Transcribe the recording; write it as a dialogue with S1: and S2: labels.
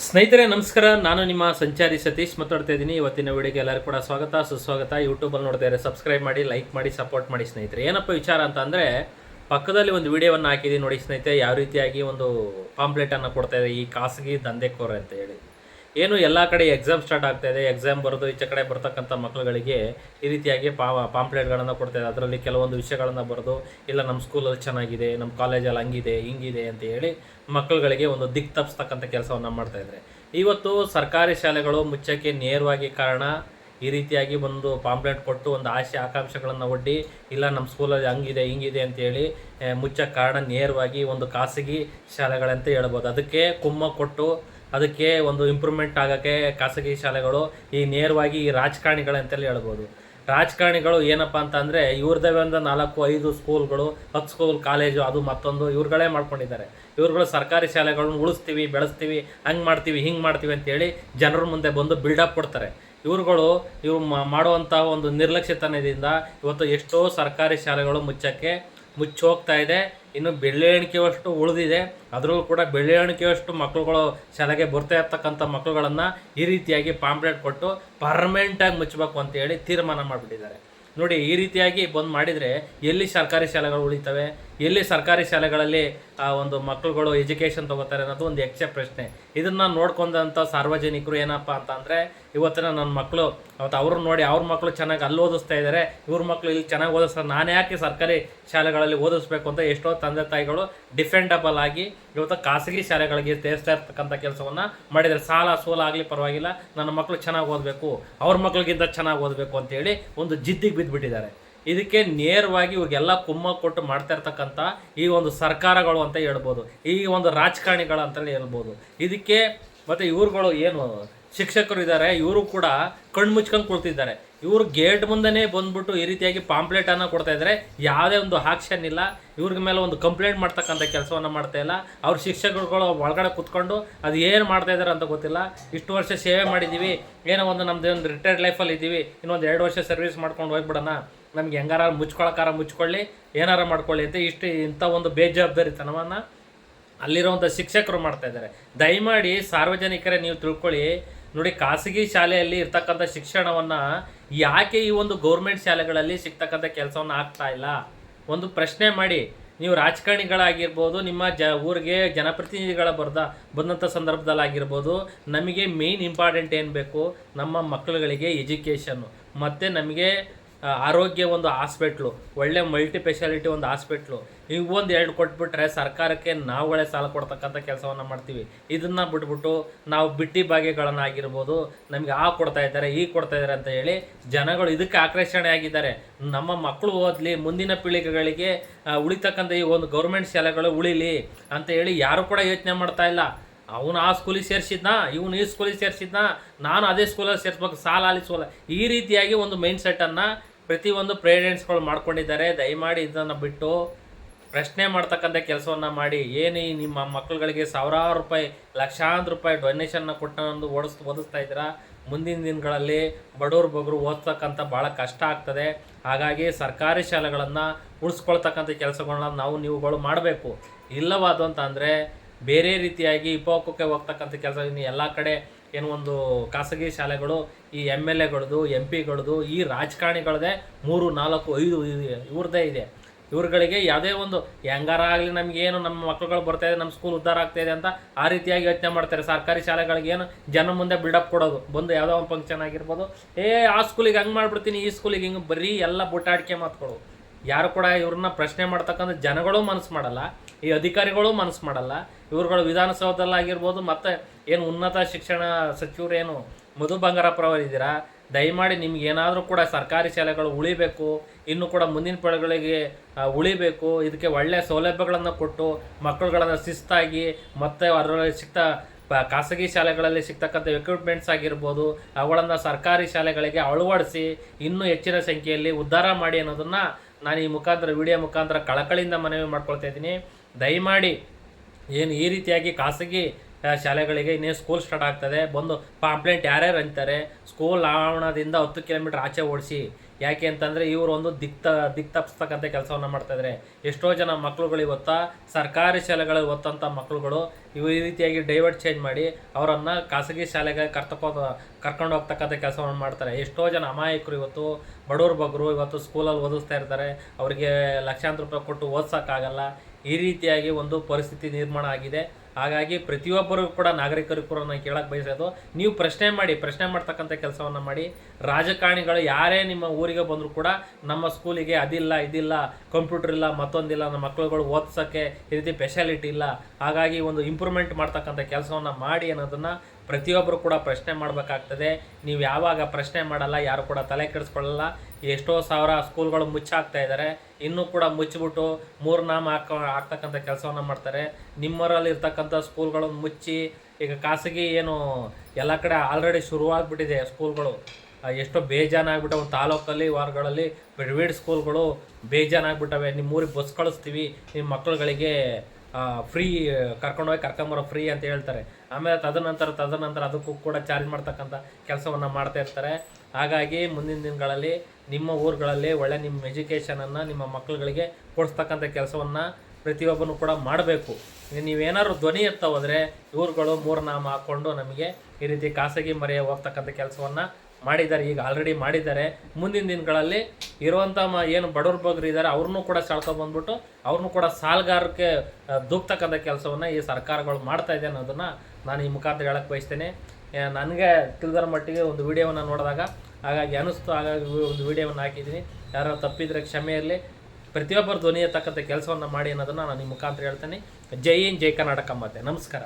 S1: ಸ್ನೇಹಿತರೆ, ನಮಸ್ಕಾರ. ನಾನು ನಿಮ್ಮ ಸಂಚಾರಿ ಸತೀಶ್ ಮಾತಾಡ್ತಾ ಇದ್ದೀನಿ. ಇವತ್ತಿನ ವಿಡಿಯೋಗೆ ಎಲ್ಲರಿಗೂ ಕೂಡ ಸ್ವಾಗತ, ಸುಸ್ವಾಗತ. ಯೂಟ್ಯೂಬಲ್ಲಿ ನೋಡ್ತಾ ಇದ್ದಾರೆ ಸಬ್ಸ್ಕ್ರೈಬ್ ಮಾಡಿ ಲೈಕ್ ಮಾಡಿ ಸಪೋರ್ಟ್ ಮಾಡಿ ಸ್ನೇಹಿತರೆ. ಏನಪ್ಪ ವಿಚಾರ ಅಂತ ಅಂದರೆ, ಪಕ್ಕದಲ್ಲಿ ಒಂದು ವಿಡಿಯೋವನ್ನು ಹಾಕಿದ್ದೀನಿ ನೋಡಿ ಸ್ನೇಹಿತರೆ. ಯಾವ ರೀತಿಯಾಗಿ ಒಂದು ಪಾಂಪ್ಲೆಟನ್ನು ಕೊಡ್ತಾ ಇದೆ ಈ ಖಾಸಗಿ ದಂಧೆಕೋರ ಅಂತ ಹೇಳಿ. ಏನು ಎಲ್ಲ ಕಡೆ ಎಕ್ಸಾಮ್ ಸ್ಟಾರ್ಟ್ ಆಗ್ತಾ ಇದೆ ಎಕ್ಸಾಮ್ ಬರೆದು, ಈಚೆ ಕಡೆ ಬರ್ತಕ್ಕಂಥ ಮಕ್ಕಳುಗಳಿಗೆ ಈ ರೀತಿಯಾಗಿ ಪಾ ಪಾಂಪ್ಲೆಟ್ಗಳನ್ನು ಕೊಡ್ತಾ ಇದೆ ಅದರಲ್ಲಿ ಕೆಲವೊಂದು ವಿಷಯಗಳನ್ನು ಬರೆದು, ಇಲ್ಲ ನಮ್ಮ ಸ್ಕೂಲಲ್ಲಿ ಚೆನ್ನಾಗಿದೆ ನಮ್ಮ ಕಾಲೇಜಲ್ಲಿ ಹಂಗಿದೆ, ಹಿಂಗಿದೆ ಅಂತ ಹೇಳಿ ಮಕ್ಕಳುಗಳಿಗೆ ಒಂದು ದಿಕ್ ತಪ್ಪಿಸ್ತಕ್ಕಂಥ ಕೆಲಸವನ್ನು ಮಾಡ್ತಾ ಇದ್ದಾರೆ. ಇವತ್ತು ಸರ್ಕಾರಿ ಶಾಲೆಗಳು ಮುಚ್ಚಕ್ಕೆ ನೇರವಾಗಿ ಕಾರಣ ಈ ರೀತಿಯಾಗಿ ಒಂದು ಪಾಂಪ್ಲೆಟ್ ಕೊಟ್ಟು ಒಂದು ಆಸೆ, ಆಕಾಂಕ್ಷೆಗಳನ್ನು ಒಡ್ಡಿ, ಇಲ್ಲ ನಮ್ಮ ಸ್ಕೂಲಲ್ಲಿ ಹಂಗಿದೆ, ಹಿಂಗಿದೆ ಅಂತೇಳಿ ಮುಚ್ಚಕ್ಕೆ ಕಾರಣ ನೇರವಾಗಿ ಒಂದು ಖಾಸಗಿ ಶಾಲೆಗಳಂತ ಹೇಳ್ಬೋದು. ಅದಕ್ಕೆ ಕುಮ್ಮ ಕೊಟ್ಟು ಅದಕ್ಕೆ ಒಂದು ಇಂಪ್ರೂವ್ಮೆಂಟ್ ಆಗೋಕ್ಕೆ ಖಾಸಗಿ ಶಾಲೆಗಳು ಈ ನೇರವಾಗಿ ಈ ರಾಜಕಾರಣಿಗಳಂತಲೇ ಹೇಳ್ಬೋದು. ರಾಜಕಾರಣಿಗಳು ಏನಪ್ಪ ಅಂತ ಅಂದರೆ ಇವ್ರದೇ ಒಂದು ನಾಲ್ಕು, ಐದು ಸ್ಕೂಲ್ಗಳು ಹತ್ತು ಸ್ಕೂಲ್ ಕಾಲೇಜು ಅದು ಮತ್ತೊಂದು ಇವ್ರುಗಳೇ ಮಾಡ್ಕೊಂಡಿದ್ದಾರೆ. ಇವ್ರುಗಳು ಸರ್ಕಾರಿ ಶಾಲೆಗಳನ್ನ ಉಳಿಸ್ತೀವಿ, ಬೆಳೆಸ್ತೀವಿ, ಹಂಗೆ ಮಾಡ್ತೀವಿ, ಹಿಂಗೆ ಮಾಡ್ತೀವಿ ಅಂತೇಳಿ ಜನರ ಮುಂದೆ ಬಂದು ಬಿಲ್ಡಪ್ ಕೊಡ್ತಾರೆ. ಇವ್ರುಗಳು ಇವ್ರು ಮಾಡುವಂಥ ಒಂದು ನಿರ್ಲಕ್ಷ್ಯತನದಿಂದ ಇವತ್ತು ಎಷ್ಟೋ ಸರ್ಕಾರಿ ಶಾಲೆಗಳು ಮುಚ್ಚಕ್ಕೆ ಮುಚ್ಚಿ ಹೋಗ್ತಾ ಇದೆ. ಇನ್ನು ಬೆಳ್ಳೆಣಿಕೆಯಷ್ಟು ಉಳಿದಿದೆ. ಅದರಲ್ಲೂ ಕೂಡ ಬೆಳ್ಳೆಣಿಕೆಯಷ್ಟು ಮಕ್ಕಳುಗಳು ಶಾಲೆಗೆ ಬರ್ತಾ ಇರ್ತಕ್ಕಂಥ ಮಕ್ಕಳುಗಳನ್ನು ಈ ರೀತಿಯಾಗಿ ಪಾಂಪ್ಲೆಟ್ ಕೊಟ್ಟು ಪರ್ಮನೆಂಟಾಗಿ ಮುಚ್ಚಬೇಕು ಅಂತೇಳಿ ತೀರ್ಮಾನ ಮಾಡಿಬಿಟ್ಟಿದ್ದಾರೆ. ನೋಡಿ, ಈ ರೀತಿಯಾಗಿ ಬಂದ್ ಮಾಡಿದರೆ ಎಲ್ಲಿ ಸರ್ಕಾರಿ ಶಾಲೆಗಳು ಉಳಿತವೆ? ಎಲ್ಲಿ ಸರ್ಕಾರಿ ಶಾಲೆಗಳಲ್ಲಿ, ಆ, ಒಂದು ಮಕ್ಕಳುಗಳು ಎಜುಕೇಷನ್ ತಗೋತಾರೆ ಅನ್ನೋದು ಒಂದು ಯಕ್ಷ ಪ್ರಶ್ನೆ. ಇದನ್ನು ನೋಡ್ಕೊಂಡಂಥ ಸಾರ್ವಜನಿಕರು ಏನಪ್ಪ ಅಂತ ಅಂದರೆ, ಇವತ್ತಿನ ನನ್ನ ಮಕ್ಕಳು ಅವತ್ತು ಅವ್ರನ್ನ ನೋಡಿ ಅವ್ರ ಮಕ್ಕಳು ಚೆನ್ನಾಗಿ ಅಲ್ಲಿ ಓದಿಸ್ತಾ ಇದ್ದಾರೆ ಇವ್ರ ಮಕ್ಕಳು ಇಲ್ಲಿ ಚೆನ್ನಾಗಿ ಓದಿಸ್ತಾರೆ, ನಾನು ಯಾಕೆ ಸರ್ಕಾರಿ ಶಾಲೆಗಳಲ್ಲಿ ಓದಿಸ್ಬೇಕು ಅಂತ ಎಷ್ಟೋ ತಂದೆ ತಾಯಿಗಳು ಡಿಫೆಂಡಬಲ್ ಆಗಿ ಇವತ್ತು ಖಾಸಗಿ ಶಾಲೆಗಳಿಗೆ ಸೇರಿಸ್ತಾ ಇರ್ತಕ್ಕಂಥ ಕೆಲಸವನ್ನು ಮಾಡಿದರೆ ಸಾಲ ಸೋಲ ಆಗಲಿ ಪರವಾಗಿಲ್ಲ, ನನ್ನ ಮಕ್ಕಳು ಚೆನ್ನಾಗಿ ಓದಬೇಕು, ಅವ್ರ ಮಕ್ಕಳಿಗಿಂತ ಚೆನ್ನಾಗಿ ಓದಬೇಕು ಅಂತೇಳಿ ಒಂದು ಜಿದ್ದಿಗೆ ಬಿದ್ದುಬಿಟ್ಟಿದ್ದಾರೆ ಇದಕ್ಕೆ ನೇರವಾಗಿ ಇವ್ರಿಗೆಲ್ಲ ಕುಮ್ಮ ಕೊಟ್ಟು ಮಾಡ್ತಾ ಇರ್ತಕ್ಕಂಥ ಈ ಒಂದು ಸರ್ಕಾರಗಳು ಅಂತ ಹೇಳ್ಬೋದು. ಈ ಒಂದು ರಾಜಕಾರಣಿಗಳು ಅಂತಲೇ ಹೇಳ್ಬೋದು. ಇದಕ್ಕೆ ಮತ್ತು ಇವ್ರುಗಳು ಏನು, ಶಿಕ್ಷಕರು ಇದ್ದಾರೆ ಇವರು ಕೂಡ ಕಣ್ಣು ಮುಚ್ಕೊಂಡು ಕುಳ್ತಿದ್ದಾರೆ. ಇವರು ಗೇಟ್ ಮುಂದೆನೇ ಬಂದ್ಬಿಟ್ಟು ಈ ರೀತಿಯಾಗಿ ಪಾಂಪ್ಲೆಟನ್ನು ಕೊಡ್ತಾ ಇದ್ದಾರೆ ಯಾವುದೇ ಒಂದು ಆಕ್ಷನ್ ಇಲ್ಲ. ಇವ್ರ ಮೇಲೆ ಒಂದು ಕಂಪ್ಲೇಂಟ್ ಮಾಡ್ತಕ್ಕಂಥ ಕೆಲಸವನ್ನು ಮಾಡ್ತಾ ಇಲ್ಲ. ಅವ್ರ ಶಿಕ್ಷಕರುಗಳು ಒಳಗಡೆ ಕುತ್ಕೊಂಡು ಅದು ಏನು ಮಾಡ್ತಾ ಇದ್ದಾರೆ ಅಂತ ಗೊತ್ತಿಲ್ಲ. ಇಷ್ಟು ವರ್ಷ ಸೇವೆ ಮಾಡಿದ್ದೀವಿ ಏನೋ ಒಂದು ನಮ್ಮದೇ ಒಂದು ರಿಟೈರ್ಡ್ ಲೈಫಲ್ಲಿ ಇದ್ದೀವಿ ಇನ್ನೊಂದು ಎರಡು ವರ್ಷ ಸರ್ವಿಸ್ ಮಾಡ್ಕೊಂಡು ಹೋಗ್ಬಿಡೋಣ. ನಮ್ಗೆ ಹೆಂಗಾರ ಮುಚ್ಕೊಳಕಾರ ಮುಚ್ಕೊಳ್ಳಿ, ಏನಾರ ಮಾಡ್ಕೊಳ್ಳಿ ಅಂತ ಇಷ್ಟು ಇಂಥ ಒಂದು ಬೇಜವಾಬ್ದಾರಿತನವನ್ನು ಅಲ್ಲಿರುವಂಥ ಶಿಕ್ಷಕರು ಮಾಡ್ತಾ ಇದ್ದಾರೆ. ದಯಮಾಡಿ ಸಾರ್ವಜನಿಕರೇ ನೀವು ತಿಳ್ಕೊಳ್ಳಿ, ನೋಡಿ ಖಾಸಗಿ ಶಾಲೆಯಲ್ಲಿ ಇರ್ತಕ್ಕಂಥ ಶಿಕ್ಷಣವನ್ನು ಯಾಕೆ ಈ ಒಂದು ಗೌರ್ಮೆಂಟ್ ಶಾಲೆಗಳಲ್ಲಿ ಸಿಗ್ತಕ್ಕಂಥ ಕೆಲಸವನ್ನು ಆಗ್ತಾ ಇಲ್ಲ? ಒಂದು ಪ್ರಶ್ನೆ ಮಾಡಿ, ನೀವು ರಾಜಕಾರಣಿಗಳಾಗಿರ್ಬೋದು, ನಿಮ್ಮ ಜ ಊರಿಗೆ ಜನಪ್ರತಿನಿಧಿಗಳ ಬರ್ದ, ಬಂದಂಥ ಸಂದರ್ಭದಲ್ಲಾಗಿರ್ಬೋದು ನಮಗೆ ಮೇಯ್ನ್ ಇಂಪಾರ್ಟೆಂಟ್ ಏನು ಬೇಕು? ನಮ್ಮ ಮಕ್ಕಳುಗಳಿಗೆ ಎಜುಕೇಷನ್ನು ಮತ್ತು ನಮಗೆ ಆರೋಗ್ಯ ಒಂದು ಹಾಸ್ಪಿಟ್ಲು, ಒಳ್ಳೆ ಮಲ್ಟಿ ಸ್ಪೆಷಾಲಿಟಿ ಒಂದು ಹಾಸ್ಪಿಟ್ಲು. ಒಂದು ಎರಡು ಕೊಟ್ಬಿಟ್ರೆ ಸರ್ಕಾರಕ್ಕೆ ನಾವುಗಳೇ ಸಾಲ ಕೊಡ್ತಕ್ಕಂಥ ಕೆಲಸವನ್ನು ಮಾಡ್ತೀವಿ. ಇದನ್ನು ಬಿಟ್ಬಿಟ್ಟು ನಾವು ಬಿಟ್ಟಿ ಭಾಗ್ಯಗಳನ್ನಾಗಿರ್ಬೋದು ನಮಗೆ ಆ ಕೊಡ್ತಾ ಇದ್ದಾರೆ, ಈ ಕೊಡ್ತಾ ಇದ್ದಾರೆ ಅಂತ ಹೇಳಿ ಜನಗಳು ಇದಕ್ಕೆ ಆಕರ್ಷಣೆ ಆಗಿದ್ದಾರೆ. ನಮ್ಮ ಮಕ್ಕಳು ಓದಲಿ, ಮುಂದಿನ ಪೀಳಿಗೆಗಳಿಗೆ ಉಳಿತಕ್ಕಂಥ ಈ ಒಂದು ಗೌರ್ಮೆಂಟ್ ಶಾಲೆಗಳು ಉಳಿಲಿ ಅಂತ ಹೇಳಿ ಯಾರು ಕೂಡ ಯೋಚನೆ ಮಾಡ್ತಾ ಇಲ್ಲ. ಅವನು ಆ ಸ್ಕೂಲಿಗೆ ಸೇರಿಸಿದ್ನ, ಇವನು ಈ ಸ್ಕೂಲಿಗೆ ಸೇರಿಸಿದ್ನ, ನಾನು ಅದೇ ಸ್ಕೂಲಲ್ಲಿ ಸೇರಿಸ್ಬೇಕು, ಸಾಲ ಸೋಲ ಈ ರೀತಿಯಾಗಿ ಒಂದು ಮೈಂಡ್ ಸೆಟ್ಟನ್ನು ಪ್ರತಿಯೊಂದು ಪ್ರೇರೆಂಟ್ಸ್ಗಳು ಮಾಡ್ಕೊಂಡಿದ್ದಾರೆ. ದಯಮಾಡಿ ಇದನ್ನು ಬಿಟ್ಟು ಪ್ರಶ್ನೆ ಮಾಡ್ತಕ್ಕಂಥ ಕೆಲಸವನ್ನು ಮಾಡಿ. ಏನು ನಿಮ್ಮ ಮಕ್ಕಳುಗಳಿಗೆ ಸಾವಿರಾರು ರೂಪಾಯಿ, ಲಕ್ಷಾಂತರ ರೂಪಾಯಿ ಡೊನೇಷನ್ನ ಕೊಟ್ಟು ಒಂದು ಓಡಿಸ್, ಓದಿಸ್ತಾ ಇದ್ದೀರಾ? ಮುಂದಿನ ದಿನಗಳಲ್ಲಿ ಬಡವ್ರ ಬಗ್ರು ಓದ್ತಕ್ಕಂಥ ಭಾಳ ಕಷ್ಟ ಆಗ್ತದೆ. ಹಾಗಾಗಿ ಸರ್ಕಾರಿ ಶಾಲೆಗಳನ್ನು ಉಳಿಸ್ಕೊಳ್ತಕ್ಕಂಥ ಕೆಲಸಗಳನ್ನ ನಾವು ನೀವುಗಳು ಮಾಡಬೇಕು. ಇಲ್ಲವಾದಂತಂದರೆ ಬೇರೆ ರೀತಿಯಾಗಿ ಇಪೋಕಕ್ಕೆ ಹೋಗ್ತಕ್ಕಂಥ ಕೆಲಸ ಇನ್ನು ಎಲ್ಲ ಕಡೆ ಏನು ಒಂದು ಖಾಸಗಿ ಶಾಲೆಗಳು, ಈ ಎಂ ಎಲ್ ಎಗಳದು ಎಂ ಪಿಗಳದು ಈ ರಾಜಕಾರಣಿಗಳದೇ ಮೂರು, ನಾಲ್ಕು, ಐದು ಇವ್ರದ್ದೇ ಇದೆ. ಇವ್ರುಗಳಿಗೆ ಯಾವುದೇ ಒಂದು ಹೆಂಗಾರ ಆಗಲಿ ನಮಗೇನು ನಮ್ಮ ಮಕ್ಕಳುಗಳು ಇದೆ, ನಮ್ಮ ಸ್ಕೂಲ್ ಉದ್ಧಾರ ಆಗ್ತಾ ಇದೆ ಅಂತ ಆ ರೀತಿಯಾಗಿ ಯೋಚನೆ ಮಾಡ್ತಾರೆ. ಸರ್ಕಾರಿ ಶಾಲೆಗಳಿಗೆ ಏನು ಜನ ಮುಂದೆ ಬಿಲ್ಡಪ್ ಕೊಡೋದು. ಬಂದು ಯಾವುದೋ ಒಂದು ಫಂಕ್ಷನ್ ಆಗಿರ್ಬೋದು. ಏ, ಆ ಸ್ಕೂಲಿಗೆ ಹಂಗೆ ಮಾಡಿಬಿಡ್ತೀನಿ, ಈ ಸ್ಕೂಲಿಗೆ ಹಿಂಗೆ ಬರೀ ಎಲ್ಲ ಬುಟ್ಟಾಡಿಕೆ ಮಾತುಗಳು ಯಾರು ಕೂಡ ಇವ್ರನ್ನ ಪ್ರಶ್ನೆ ಮಾಡ್ತಕ್ಕಂಥ ಜನಗಳು ಮನಸ್ಸು ಮಾಡಲ್ಲ, ಈ ಅಧಿಕಾರಿಗಳು ಮನಸ್ಸು ಮಾಡಲ್ಲ. ಇವ್ರುಗಳು ವಿಧಾನಸೌಧದಲ್ಲಾಗಿರ್ಬೋದು ಮತ್ತು ಏನು ಉನ್ನತ ಶಿಕ್ಷಣ ಸಚಿವರು ಏನು ಮಧು ಬಂಗಾರಪ್ಪರವರಿದ್ದೀರಾ ದಯಮಾಡಿ ನಿಮ್ಗೆ ಏನಾದರೂ ಕೂಡ ಸರ್ಕಾರಿ ಶಾಲೆಗಳು ಉಳಿಬೇಕು, ಇನ್ನು ಕೂಡ ಮುಂದಿನ ಪಡೆಗಳಿಗೆ ಉಳಿಬೇಕು, ಇದಕ್ಕೆ ಒಳ್ಳೆಯ ಸೌಲಭ್ಯಗಳನ್ನು ಕೊಟ್ಟು ಮಕ್ಕಳುಗಳನ್ನು ಶಿಸ್ತಾಗಿ, ಮತ್ತು ಅದರಲ್ಲಿ ಸಿಕ್ತ ಖಾಸಗಿ ಶಾಲೆಗಳಲ್ಲಿ ಸಿಗ್ತಕ್ಕಂಥ ಎಕ್ವಿಪ್ಮೆಂಟ್ಸ್ ಆಗಿರ್ಬೋದು, ಅವುಗಳನ್ನು ಸರ್ಕಾರಿ ಶಾಲೆಗಳಿಗೆ ಅಳವಡಿಸಿ, ಇನ್ನೂ ಹೆಚ್ಚಿನ ಸಂಖ್ಯೆಯಲ್ಲಿ ಉದ್ಧಾರ ಮಾಡಿ ಅನ್ನೋದನ್ನು ನಾನು ಈ ಮುಖಾಂತರ ವಿಡಿಯೋ ಮುಖಾಂತರ ಕಳಕಳಿಯಿಂದ ಮನವಿ ಮಾಡ್ಕೊಳ್ತಾ ಇದ್ದೀನಿ. ದಯಮಾಡಿ ಏನು ಈ ರೀತಿಯಾಗಿ ಖಾಸಗಿ ಶಾಲೆಗಳಿಗೆ ಇನ್ನೇ ಸ್ಕೂಲ್ ಸ್ಟಾರ್ಟ್ ಆಗ್ತದೆ. ಬಂದು ಪಾಂಪ್ಲೆಂಟ್ ಯಾರ್ಯಾರು ಅಂತಾರೆ ಸ್ಕೂಲ್ ಆವರಣದಿಂದ ಹತ್ತು ಕಿಲೋಮೀಟ್ರ್ ಆಚೆ ಓಡಿಸಿ. ಯಾಕೆ ಅಂತಂದರೆ ಇವರು ಒಂದು ದಿಕ್ತ, ದಿಕ್ತಪ್ಸ್ತಕ್ಕಂಥ ಕೆಲಸವನ್ನು ಮಾಡ್ತಾಯಿದ್ದಾರೆ ಎಷ್ಟೋ ಜನ ಮಕ್ಕಳುಗಳು ಇವತ್ತು, ಸರ್ಕಾರಿ ಶಾಲೆಗಳಲ್ಲಿ ಓದ್ತಂಥ ಮಕ್ಕಳುಗಳು ಇವು ಈ ರೀತಿಯಾಗಿ ಡೈವರ್ಟ್ ಚೇಂಜ್ ಮಾಡಿ ಅವರನ್ನು ಖಾಸಗಿ ಶಾಲೆಗೆ ಕರ್ತಕೋ, ಕರ್ಕೊಂಡು ಹೋಗ್ತಕ್ಕಂಥ ಕೆಲಸವನ್ನು ಮಾಡ್ತಾರೆ. ಎಷ್ಟೋ ಜನ ಅಮಾಯಕರು ಇವತ್ತು, ಬಡವ್ರ ಬಗ್ಗರು ಇವತ್ತು ಸ್ಕೂಲಲ್ಲಿ ಓದಿಸ್ತಾ ಇರ್ತಾರೆ. ಅವರಿಗೆ ಲಕ್ಷಾಂತರ ರೂಪಾಯಿ ಕೊಟ್ಟು ಓದ್ಸೋಕ್ಕಾಗಲ್ಲ. ಈ ರೀತಿಯಾಗಿ ಒಂದು ಪರಿಸ್ಥಿತಿ ನಿರ್ಮಾಣ ಆಗಿದೆ. ಹಾಗಾಗಿ ಪ್ರತಿಯೊಬ್ಬರು ಕೂಡ ನಾಗರಿಕರು ಕೂಡ ನಾನು ಕೇಳಕ್ಕೆ ಬಯಸೋದು ನೀವು ಪ್ರಶ್ನೆ ಮಾಡಿ, ಪ್ರಶ್ನೆ ಮಾಡ್ತಕ್ಕಂಥ ಕೆಲಸವನ್ನು ಮಾಡಿ. ರಾಜಕಾರಣಿಗಳು ಯಾರೇ ನಿಮ್ಮ ಊರಿಗೆ ಬಂದರೂ ಕೂಡ ನಮ್ಮ ಸ್ಕೂಲಿಗೆ ಅದಿಲ್ಲ, ಇದಿಲ್ಲ, ಕಂಪ್ಯೂಟರ್ ಇಲ್ಲ, ಮತ್ತೊಂದಿಲ್ಲ, ನಮ್ಮ ಮಕ್ಕಳುಗಳು ಓದ್ಸೋಕ್ಕೆ ಈ ರೀತಿ ಸ್ಪೆಷಾಲಿಟಿ ಇಲ್ಲ. ಹಾಗಾಗಿ ಒಂದು ಇಂಪ್ರೂವ್ಮೆಂಟ್ ಮಾಡ್ತಕ್ಕಂಥ ಕೆಲಸವನ್ನು ಮಾಡಿ ಅನ್ನೋದನ್ನು ಪ್ರತಿಯೊಬ್ಬರು ಕೂಡ ಪ್ರಶ್ನೆ ಮಾಡಬೇಕಾಗ್ತದೆ. ನೀವು ಯಾವಾಗ ಪ್ರಶ್ನೆ ಮಾಡಲ್ಲ, ಯಾರು ಕೂಡ ತಲೆ ಕೆಡಿಸ್ಕೊಳ್ಳಲ್ಲ. ಎಷ್ಟೋ ಸಾವಿರ ಸ್ಕೂಲ್ಗಳು ಮುಚ್ಚಾಕ್ತಾ ಇದ್ದಾರೆ ಇನ್ನೂ ಕೂಡ ಮುಚ್ಚಿಬಿಟ್ಟು ಮೂರು ನಾಮ ಹಾಕ, ಹಾಕ್ತಕ್ಕಂಥ ಕೆಲಸವನ್ನು ಮಾಡ್ತಾರೆ. ನಿಮ್ಮರಲ್ಲಿ ಇರ್ತಕ್ಕಂಥ ಸ್ಕೂಲ್ಗಳನ್ನು ಮುಚ್ಚಿ, ಈಗ ಖಾಸಗಿ ಏನು ಎಲ್ಲ ಕಡೆ ಆಲ್ರೆಡಿ ಶುರುವಾಗ್ಬಿಟ್ಟಿದೆ ಸ್ಕೂಲ್ಗಳು. ಎಷ್ಟೋ ಬೇಜಾನಾಗ್ಬಿಟ್ಟ ಒಂದು ತಾಲೂಕಲ್ಲಿ ವಾರ್ಗಳಲ್ಲಿ ಪ್ರೈವೇಟ್ ಸ್ಕೂಲ್ಗಳು ಬೇಜಾನಾಗ್ಬಿಟ್ಟವೆ ನಿಮ್ಮ ಊರಿಗೆ ಬಸ್ ಕಳಿಸ್ತೀವಿ. ನಿಮ್ಮ ಮಕ್ಕಳುಗಳಿಗೆ ಫ್ರೀ ಕರ್ಕೊಂಡೋಗಿ ಕರ್ಕೊಂಬರೋ ಫ್ರೀ ಅಂತ ಹೇಳ್ತಾರೆ. ಆಮೇಲೆ ತದನಂತರ ತದನಂತರ ಅದಕ್ಕೂ ಕೂಡ ಚಾರ್ಜ್ ಮಾಡ್ತಕ್ಕಂಥ ಕೆಲಸವನ್ನು ಮಾಡ್ತಾ ಇರ್ತಾರೆ. ಹಾಗಾಗಿ ಮುಂದಿನ ದಿನಗಳಲ್ಲಿ ನಿಮ್ಮ ಊರುಗಳಲ್ಲಿ ಒಳ್ಳೆ ನಿಮ್ಮ ಎಜುಕೇಷನನ್ನು ನಿಮ್ಮ ಮಕ್ಕಳುಗಳಿಗೆ ಕೊಡಿಸ್ತಕ್ಕಂಥ ಕೆಲಸವನ್ನು ಪ್ರತಿಯೊಬ್ಬನು ಕೂಡ ಮಾಡಬೇಕು. ನೀವೇನಾದ್ರು ಧ್ವನಿ ಇರ್ತಾ ಹೋದರೆ ಇವ್ರುಗಳು ಮೂರ್ನಾಮ ಹಾಕ್ಕೊಂಡು ನಮಗೆ ಈ ರೀತಿ ಖಾಸಗಿ ಮರೆಯ ಹೋಗ್ತಕ್ಕಂಥ ಕೆಲಸವನ್ನು ಮಾಡಿದ್ದಾರೆ, ಈಗ ಆಲ್ರೆಡಿ ಮಾಡಿದ್ದಾರೆ. ಮುಂದಿನ ದಿನಗಳಲ್ಲಿ ಇರುವಂಥ ಮ, ಏನು ಬಡವ್ರ ಬಗ್ರು ಇದ್ದಾರೆ ಅವ್ರನ್ನೂ ಕೂಡ ಬಂದ್ಬಿಟ್ಟು ಅವ್ರನ್ನೂ ಕೂಡ ಸಾಲಗಾರಕ್ಕೆ ದುಗ್ತಕ್ಕಂಥ ಕೆಲಸವನ್ನು ಈ ಸರ್ಕಾರಗಳು ಮಾಡ್ತಾ ಇದೆ ಅನ್ನೋದನ್ನು ನಾನು ಈ ಮುಖಾಂತರ ಹೇಳಕ್ಕೆ ಬಯಸ್ತೇನೆ. ನನಗೆ ತಿಳಿದರ ಮಟ್ಟಿಗೆ ಒಂದು ವಿಡಿಯೋವನ್ನು ನೋಡಿದಾಗ, ಹಾಗಾಗಿ ಅನಿಸ್ತು, ಹಾಗಾಗಿ ಒಂದು ವಿಡಿಯೋವನ್ನು ಹಾಕಿದ್ದೀನಿ. ಯಾರೋ ತಪ್ಪಿದರೆ ಕ್ಷಮೆ ಇರಲಿ. ಪ್ರತಿಯೊಬ್ಬರು ಧ್ವನಿ ಕೆಲಸವನ್ನು ಮಾಡಿ ಅನ್ನೋದನ್ನು ನಾನು ಈ ಮುಖಾಂತರ ಹೇಳ್ತೇನೆ. ಜೈ ಜೈ ಕರ್ನಾಟಕ ಮತ್ತೆ ನಮಸ್ಕಾರ.